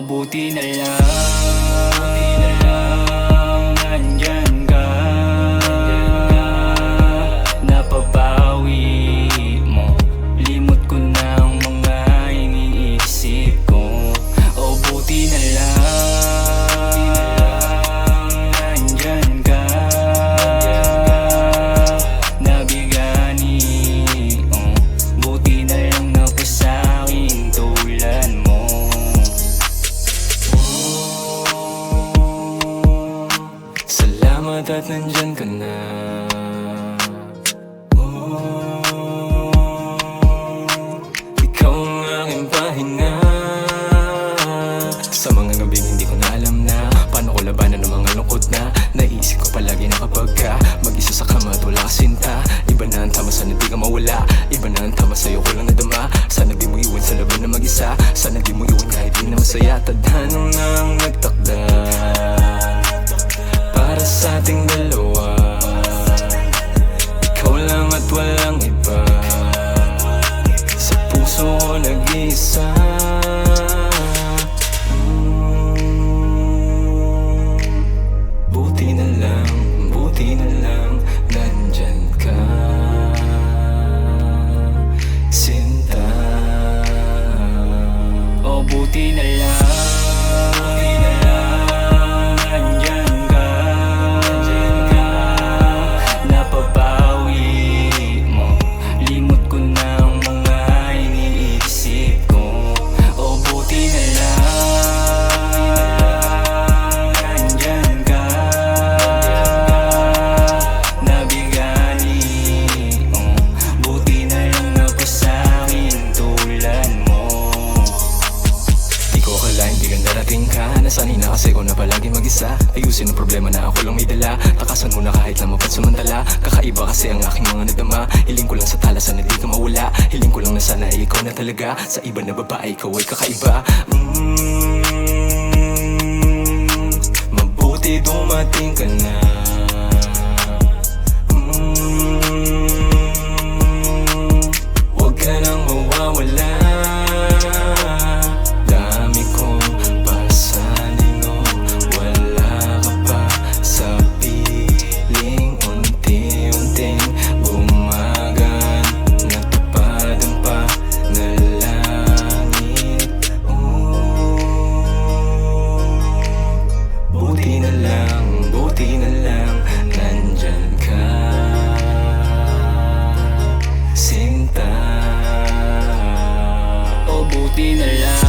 mabuti na lang. Salamat at nandyan ka na. Oh, Ikaw ang aking pahinga. Sa mga gabing hindi ko na alam na Paano ko labanan ng mga lungkot na Naisip ko palagi na kapag ka Mag-isa sa kama at wala ka sinta. Iba na ang tama sana di ka mawala. Iba na ang tama sa'yo ko lang nadama. Sana di mo iwan sa laban na mag-isa. Sana di mo iwan kahit di na masaya. Tadhanang na Para sa ating dalawa problema na ako lang may dala. Takasan mo na kahit lang mapansamantala Kakaiba kasi ang aking mga nadama. Hiling ko lang sa talasan na di ka mawala. Hiling ko lang na sana ikaw na talaga. Sa iba na babae ikaw ay kakaiba. Mm, Mabuti dumating ka na pinala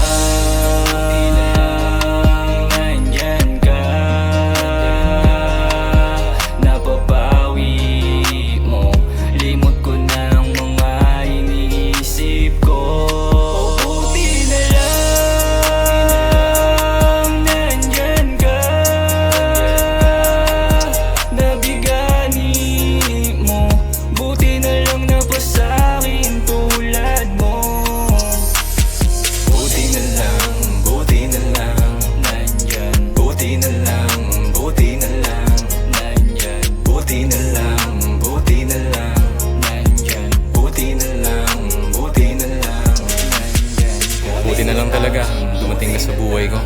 ko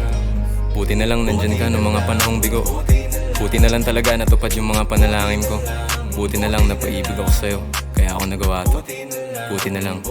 Buti na lang nandyan ka noong mga panahong bigo. Buti na lang talaga natupad yung mga panalangin ko. Buti na lang napaibig ako sa'yo Kaya ako nagawa to. Buti na lang